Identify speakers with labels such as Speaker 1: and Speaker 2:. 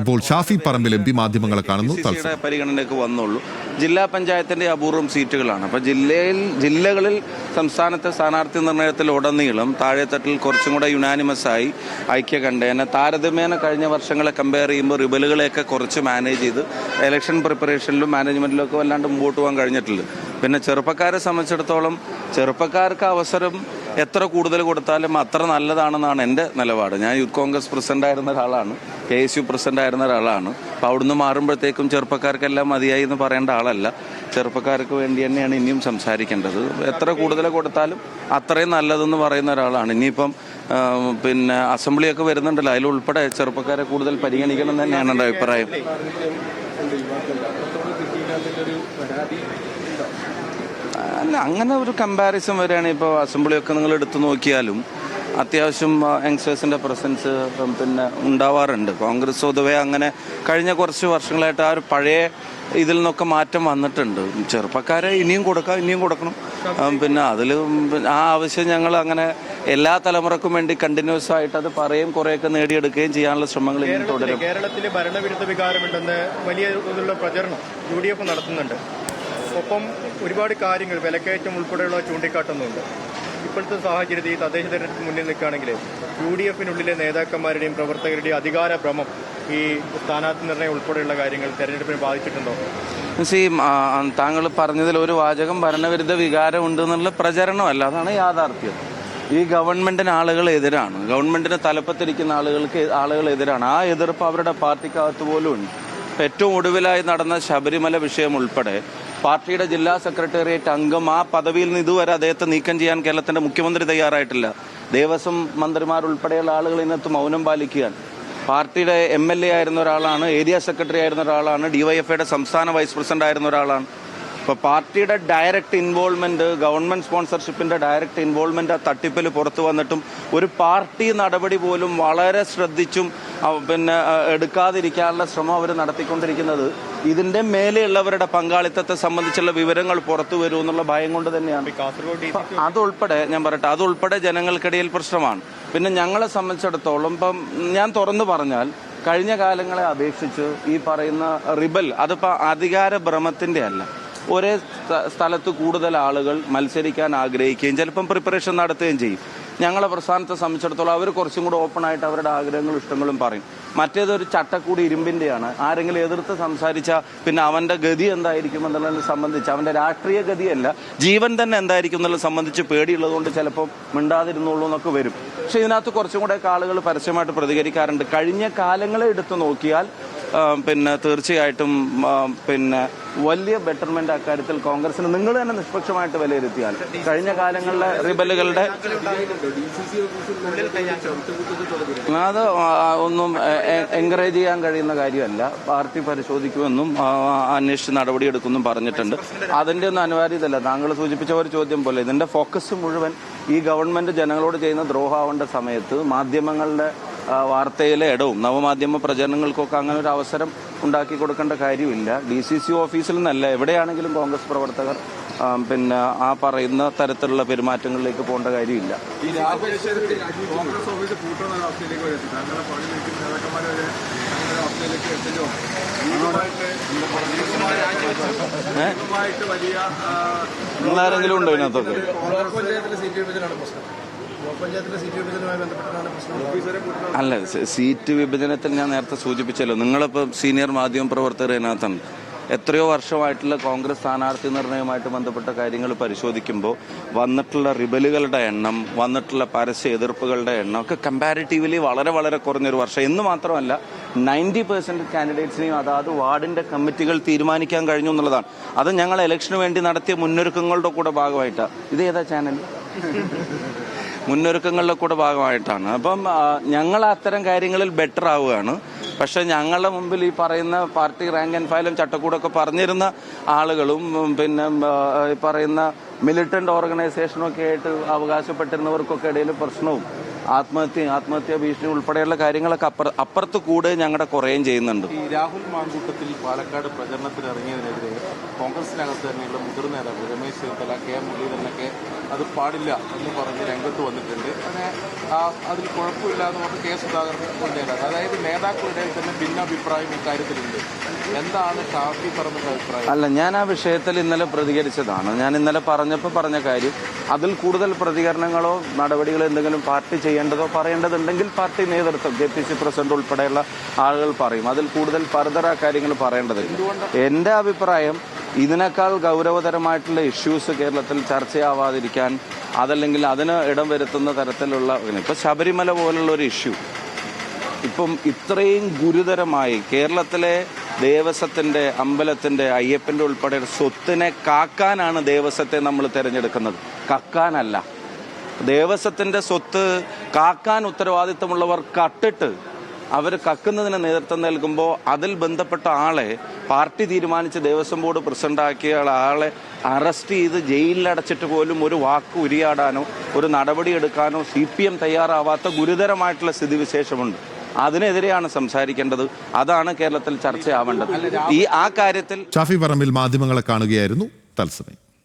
Speaker 1: ഇപ്പോൾ Shafi Parambil M P മാധ്യമങ്ങളെ കാണുന്നു
Speaker 2: പരിഗണനയ്ക്ക് വന്നുള്ളൂ. ജില്ലാ പഞ്ചായത്തിന്റെ അപൂർവം സീറ്റുകളാണ്. അപ്പോൾ ജില്ലയിൽ ജില്ലകളിൽ സംസ്ഥാനത്തെ സ്ഥാനാർത്ഥി നിർണയത്തിൽ ഉടനീളം താഴെത്തട്ടിൽ കുറച്ചും കൂടെ യുനാനിമസ് ആയി ഐക്യകണ്ഠേന താരതമ്യേന കഴിഞ്ഞ വർഷങ്ങളെ കമ്പയർ ചെയ്യുമ്പോൾ റിബലുകളെയൊക്കെ കുറച്ച് മാനേജ് ചെയ്ത് ഇലക്ഷൻ പ്രിപ്പറേഷനിലും മാനേജ്മെന്റിലും ഒക്കെ വല്ലാണ്ട് മുമ്പോട്ട് പോകാൻ കഴിഞ്ഞിട്ടുണ്ട് പിന്നെ ചെറുപ്പക്കാരെ സംബന്ധിച്ചിടത്തോളം ചെറുപ്പക്കാർക്ക് അവസരം എത്ര കൂടുതൽ കൊടുത്താലും അത്ര നല്ലതാണെന്നാണ് എന്റെ നിലപാട്. ഞാൻ യൂത്ത് കോൺഗ്രസ് പ്രസിഡന്റ് ആയിരുന്ന ഒരാളാണ് കെ എസ് യു പ്രസിഡന്റ് ആയിരുന്ന ഒരാളാണ്. അപ്പോൾ അവിടുന്ന് മാറുമ്പോഴത്തേക്കും ചെറുപ്പക്കാർക്കെല്ലാം മതിയായി എന്ന് പറയേണ്ട ആളല്ല. ചെറുപ്പക്കാർക്ക് വേണ്ടി തന്നെയാണ് ഇനിയും സംസാരിക്കേണ്ടത്. എത്ര കൂടുതൽ കൊടുത്താലും അത്രയും നല്ലതെന്ന് പറയുന്ന ഒരാളാണ്. ഇനിയിപ്പം പിന്നെ അസംബ്ലിയൊക്കെ വരുന്നുണ്ടല്ലോ അതിലുൾപ്പെടെ ചെറുപ്പക്കാരെ കൂടുതൽ പരിഗണിക്കണം തന്നെയാണ് എന്റെ അഭിപ്രായം. അല്ല അങ്ങനെ ഒരു കമ്പാരിസൺ വരികയാണ് ഇപ്പോൾ അസംബ്ലിയൊക്കെ നിങ്ങൾ എടുത്തു നോക്കിയാലും അത്യാവശ്യം യങ്സ്റ്റേഴ്സിന്റെ പ്രസൻസ് പിന്നെ ഉണ്ടാവാറുണ്ട്. കോൺഗ്രസ് പൊതുവെ അങ്ങനെ കഴിഞ്ഞ കുറച്ച് വർഷങ്ങളായിട്ട് ആ ഒരു പഴയ ഇതിൽ നിന്നൊക്കെ മാറ്റം വന്നിട്ടുണ്ട്. ചെറുപ്പക്കാരെ ഇനിയും കൊടുക്കാം ഇനിയും കൊടുക്കണം. പിന്നെ അതിൽ ആ ആവശ്യം ഞങ്ങൾ അങ്ങനെ എല്ലാ തലമുറക്കും വേണ്ടി കണ്ടിന്യൂസ് ആയിട്ട് അത് പറയും കുറേയൊക്കെ നേടിയെടുക്കുകയും ചെയ്യാനുള്ള ശ്രമങ്ങൾ ഇനി തുടരും.
Speaker 3: കേരളത്തിലെ ഭരണവിരുദ്ധ വികാരമുണ്ടെന്ന് വലിയ പ്രചരണം യു ഡി എഫ് നടത്തുന്നുണ്ട്. ഒപ്പം ഒരുപാട് കാര്യങ്ങൾ വിലക്കയറ്റം ഉൾപ്പെടെയുള്ള ചൂണ്ടിക്കാട്ടുന്നുണ്ട്. ഇപ്പോഴത്തെ സാഹചര്യത്തിൽ ഈ തദ്ദേശ തെരഞ്ഞെടുപ്പ് മുന്നിൽ നിൽക്കുകയാണെങ്കിൽ യു ഡി എഫിനുള്ളിലെ നേതാക്കന്മാരുടെയും പ്രവർത്തകരുടെയും അധികാര ഭ്രമം ഈ സ്ഥാനാർത്ഥി നിർണയം ഉൾപ്പെടെയുള്ള കാര്യങ്ങൾ തെരഞ്ഞെടുപ്പിനെ ബാധിച്ചിട്ടുണ്ടോ?
Speaker 2: സി താങ്കൾ പറഞ്ഞതിൽ ഒരു വാചകം ഭരണവിരുദ്ധ വികാരം ഉണ്ട് എന്നുള്ള പ്രചരണമല്ല. അതാണ് യാഥാർത്ഥ്യം. ഈ ഗവൺമെന്റിന് ആളുകൾ എതിരാണ്. ഗവൺമെന്റിന് തലപ്പത്തിരിക്കുന്ന ആളുകൾക്ക് ആളുകൾ എതിരാണ്. ആ എതിർപ്പ് അവരുടെ പാർട്ടിക്കകത്ത് പോലും ഉണ്ട്. ഏറ്റവും ഒടുവിലായി നടന്ന ശബരിമല വിഷയം ഉൾപ്പെടെ പാർട്ടിയുടെ ജില്ലാ സെക്രട്ടേറിയറ്റ് അംഗം ആ പദവിയിൽ നിന്ന് ഇതുവരെ അദ്ദേഹത്തെ നീക്കം ചെയ്യാൻ കേരളത്തിന്റെ മുഖ്യമന്ത്രി തയ്യാറായിട്ടില്ല. ദേവസ്വം മന്ത്രിമാർ ഉൾപ്പെടെയുള്ള ആളുകൾ ഇതിനകത്ത് മൗനം പാലിക്കുകയാണ്. പാർട്ടിയുടെ എം എൽ എ ആയിരുന്ന ഒരാളാണ് ഏരിയ സെക്രട്ടറി ആയിരുന്ന ഒരാളാണ് ഡിവൈഎഫ്ഐയുടെ സംസ്ഥാന വൈസ് പ്രസിഡന്റ് ആയിരുന്ന ഒരാളാണ്. ഇപ്പോൾ പാർട്ടിയുടെ ഡയറക്റ്റ് ഇൻവോൾവ്മെന്റ് ഗവൺമെന്റ് സ്പോൺസർഷിപ്പിന്റെ ഡയറക്റ്റ് ഇൻവോൾവ്മെന്റ് ആ തട്ടിപ്പിൽ പുറത്തു വന്നിട്ടും ഒരു പാർട്ടി നടപടി പോലും വളരെ ശ്രദ്ധിച്ചും പിന്നെ എടുക്കാതിരിക്കാനുള്ള ശ്രമം അവർ നടത്തിക്കൊണ്ടിരിക്കുന്നത്. ഇതിന്റെ മേലെയുള്ളവരുടെ പങ്കാളിത്തത്തെ സംബന്ധിച്ചുള്ള വിവരങ്ങൾ പുറത്തു വരും എന്നുള്ള ഭയം കൊണ്ട് തന്നെയാണ്. അതുൾപ്പെടെ ഞാൻ പറയട്ടെ അതുൾപ്പെടെ ജനങ്ങൾക്കിടയിൽ പ്രശ്നമാണ്. പിന്നെ ഞങ്ങളെ സംബന്ധിച്ചിടത്തോളം ഇപ്പം ഞാൻ തുറന്നു പറഞ്ഞാൽ കഴിഞ്ഞ കാലങ്ങളെ അപേക്ഷിച്ച് ഈ പറയുന്ന റിബൽ അതിപ്പോ അധികാര ഭ്രമത്തിന്റെ അല്ല ഒരേ സ്ഥ- സ്ഥലത്ത് കൂടുതൽ ആളുകൾ മത്സരിക്കാൻ ആഗ്രഹിക്കുകയും ചിലപ്പം പ്രിപ്പറേഷൻ നടത്തുകയും ചെയ്യും. ഞങ്ങളെ പ്രസ്ഥാനത്തെ സംബന്ധിച്ചിടത്തോളം അവർ കുറച്ചും കൂടെ ഓപ്പൺ ആയിട്ട് അവരുടെ ആഗ്രഹങ്ങളും ഇഷ്ടങ്ങളും പറയും. മറ്റേതൊരു ചട്ടക്കൂടി ഇരുമ്പിന്റെയാണ്. ആരെങ്കിലും എതിർത്ത് സംസാരിച്ചാൽ പിന്നെ അവന്റെ ഗതി എന്തായിരിക്കും എന്നുള്ളതിനെ സംബന്ധിച്ച് അവന്റെ രാഷ്ട്രീയ ഗതിയല്ല ജീവൻ തന്നെ എന്തായിരിക്കും എന്നുള്ളത് സംബന്ധിച്ച് പേടിയുള്ളതുകൊണ്ട് ചിലപ്പോൾ മിണ്ടാതിരുന്നുള്ളൂ എന്നൊക്കെ വരും. പക്ഷേ ഇതിനകത്ത് കുറച്ചും കൂടെ ആളുകൾ പരസ്യമായിട്ട് പ്രതികരിക്കാറുണ്ട്. കഴിഞ്ഞ കാലങ്ങളെ എടുത്തു നോക്കിയാൽ പിന്നെ തീർച്ചയായിട്ടും പിന്നെ വലിയ ബെറ്റർമെന്റ് അക്കാര്യത്തിൽ കോൺഗ്രസിന് നിങ്ങൾ തന്നെ നിഷ്പക്ഷമായിട്ട് വിലയിരുത്തിയാൽ കഴിഞ്ഞ കാലങ്ങളിലെ റിബലുകളുടെ അത് ഒന്നും എൻകറേജ് ചെയ്യാൻ കഴിയുന്ന കാര്യമല്ല. പാർട്ടി പരിശോധിക്കുമെന്നും അന്വേഷിച്ച് നടപടിയെടുക്കുമെന്നും പറഞ്ഞിട്ടുണ്ട്. അതിന്റെ ഒന്നും അനിവാര്യതല്ല താങ്കൾ സൂചിപ്പിച്ച ഒരു ചോദ്യം പോലെ ഇതിന്റെ ഫോക്കസ് മുഴുവൻ ഈ ഗവൺമെന്റ് ജനങ്ങളോട് ചെയ്യുന്ന ദ്രോഹാവേണ്ട സമയത്ത് മാധ്യമങ്ങളുടെ വാർത്തയിലെ ഇടവും നവമാധ്യമ പ്രചരണങ്ങൾക്കൊക്കെ അങ്ങനെ ഒരു അവസരം ഉണ്ടാക്കി കൊടുക്കേണ്ട കാര്യമില്ല. ഡി സി സി ഓഫീസിൽ നിന്നല്ല എവിടെയാണെങ്കിലും കോൺഗ്രസ് പ്രവർത്തകർ പിന്നെ ആ പറയുന്ന തരത്തിലുള്ള പെരുമാറ്റങ്ങളിലേക്ക് പോകേണ്ട കാര്യമില്ല. നിങ്ങളാരെങ്കിലും ഉണ്ടോ ഇതിനകത്തൊക്കെ? അല്ല സീറ്റ് വിഭജനത്തിൽ ഞാൻ നേരത്തെ സൂചിപ്പിച്ചല്ലോ. നിങ്ങളിപ്പോൾ സീനിയർ മാധ്യമ പ്രവർത്തകർ ഇതിനകത്താണ് എത്രയോ വർഷമായിട്ടുള്ള കോൺഗ്രസ് സ്ഥാനാർത്ഥി നിർണയവുമായിട്ട് ബന്ധപ്പെട്ട കാര്യങ്ങൾ പരിശോധിക്കുമ്പോൾ വന്നിട്ടുള്ള റിബലുകളുടെ എണ്ണം വന്നിട്ടുള്ള പരസ്യ എതിർപ്പുകളുടെ എണ്ണം ഒക്കെ കമ്പാരിറ്റീവ്ലി വളരെ വളരെ കുറഞ്ഞൊരു വർഷം. എന്ന് മാത്രമല്ല നയന്റി പെർസെന്റ് കാൻഡിഡേറ്റ്സിനെയും അതാത് വാർഡിന്റെ കമ്മിറ്റികൾ തീരുമാനിക്കാൻ കഴിഞ്ഞു എന്നുള്ളതാണ്. അത് ഞങ്ങൾ ഇലക്ഷന് വേണ്ടി നടത്തിയ മുന്നൊരുക്കങ്ങളുടെ കൂടെ ഭാഗമായിട്ടാണ് ഇത് ഏതാ ചാനൽ മുന്നൊരുക്കങ്ങളുടെ കൂടെ ഭാഗമായിട്ടാണ്. അപ്പം ഞങ്ങൾ അത്തരം കാര്യങ്ങളിൽ ബെറ്റർ ആവുകയാണ്. പക്ഷെ ഞങ്ങളുടെ മുമ്പിൽ ഈ പറയുന്ന പാർട്ടി റാങ്ക് ആൻഡ് ഫയലും ചട്ടക്കൂടൊക്കെ പറഞ്ഞിരുന്ന ആളുകളും പിന്നെ ഈ പറയുന്ന മിലിറ്റന്റ് ഓർഗനൈസേഷനൊക്കെ ആയിട്ട് അവകാശപ്പെട്ടിരുന്നവർക്കൊക്കെ ഇടയിൽ പ്രശ്നവും ആത്മഹത്യ ആത്മഹത്യാ ഭീഷണി ഉൾപ്പെടെയുള്ള കാര്യങ്ങളൊക്കെ അപ്പുറ അപ്പുറത്ത് കൂടെ ഞങ്ങളുടെ കുറയും ചെയ്യുന്നുണ്ട്.
Speaker 4: ഈ രാഹുൽ മാങ്കൂട്ടത്തിൽ പാലക്കാട് പ്രചരണത്തിന് ഇറങ്ങിയതിനെതിരെ കോൺഗ്രസിനകത്ത് തന്നെയുള്ള മുതിർന്ന നേതാവ് രമേശ് ചെന്നിത്തല കെ എം മുരളീധരനൊക്കെ അത് പാടില്ല എന്ന് പറഞ്ഞ് രംഗത്ത് വന്നിട്ടുണ്ട്. അങ്ങനെ അതിൽ കുഴപ്പമില്ല എന്ന് പറഞ്ഞ് കെ സുധാകരൻ കൊണ്ടുവരാറ് അതായത് നേതാക്കളുടെ തന്നെ ഭിന്നാഭിപ്രായം ഇക്കാര്യത്തിലുണ്ട് എന്താണ് ഷാഫി പറഞ്ഞ അഭിപ്രായം?
Speaker 2: അല്ല ഞാൻ ആ വിഷയത്തിൽ ഇന്നലെ പ്രതികരിച്ചതാണ്. ഞാൻ ഇന്നലെ പറഞ്ഞപ്പോൾ പറഞ്ഞ കാര്യം അതിൽ കൂടുതൽ പ്രതികരണങ്ങളോ നടപടികളോ എന്തെങ്കിലും പാർട്ടി ചെയ്യേണ്ടതോ പറയേണ്ടതുണ്ടെങ്കിൽ പാർട്ടി നേതൃത്വം കെ പി സി പ്രസിഡന്റ് ഉൾപ്പെടെയുള്ള ആളുകൾ പറയും. അതിൽ കൂടുതൽ ഫർദർ ആ കാര്യങ്ങൾ പറയേണ്ടതില്ല. എന്റെ അഭിപ്രായം ഇതിനേക്കാൾ ഗൗരവതരമായിട്ടുള്ള ഇഷ്യൂസ് കേരളത്തിൽ ചർച്ചയാവാതിരിക്കാൻ അതല്ലെങ്കിൽ അതിന് ഇടം വരുത്തുന്ന തരത്തിലുള്ള ഇപ്പൊ ശബരിമല പോലുള്ള ഒരു ഇഷ്യൂ ഇപ്പം ഇത്രയും ഗുരുതരമായി കേരളത്തിലെ ദേവസ്വത്തിന്റെ അമ്പലത്തിന്റെ അയ്യപ്പന്റെ ഉൾപ്പെടെ സ്വത്തിനെ കാക്കാനാണ് ദേവസ്വത്തെ നമ്മൾ തിരഞ്ഞെടുക്കുന്നത്. കക്കാനല്ല. ദേവസ്വത്തിന്റെ സ്വത്ത് കാക്കാൻ ഉത്തരവാദിത്തമുള്ളവർ കട്ടിട്ട് അവർ കക്കുന്നതിന് നേതൃത്വം നൽകുമ്പോൾ അതിൽ ബന്ധപ്പെട്ട ആളെ പാർട്ടി തീരുമാനിച്ച് ദേവസ്വം ബോർഡ് പ്രസിഡന്റാക്കിയ ആളെ അറസ്റ്റ് ചെയ്ത് ജയിലിലടച്ചിട്ട് പോലും ഒരു വാക്ക് ഉരിയാടാനോ ഒരു നടപടി എടുക്കാനോ സി പി എം തയ്യാറാവാത്ത ഗുരുതരമായിട്ടുള്ള സ്ഥിതിവിശേഷമുണ്ട്. അതിനെതിരെയാണ് സംസാരിക്കേണ്ടത്. അതാണ് കേരളത്തിൽ ചർച്ചയാവേണ്ടത്. ഈ ആ കാര്യത്തിൽ
Speaker 1: ഷാഫി പറമ്പിൽ മാധ്യമങ്ങളെ കാണുകയായിരുന്നു. തത്സമയം.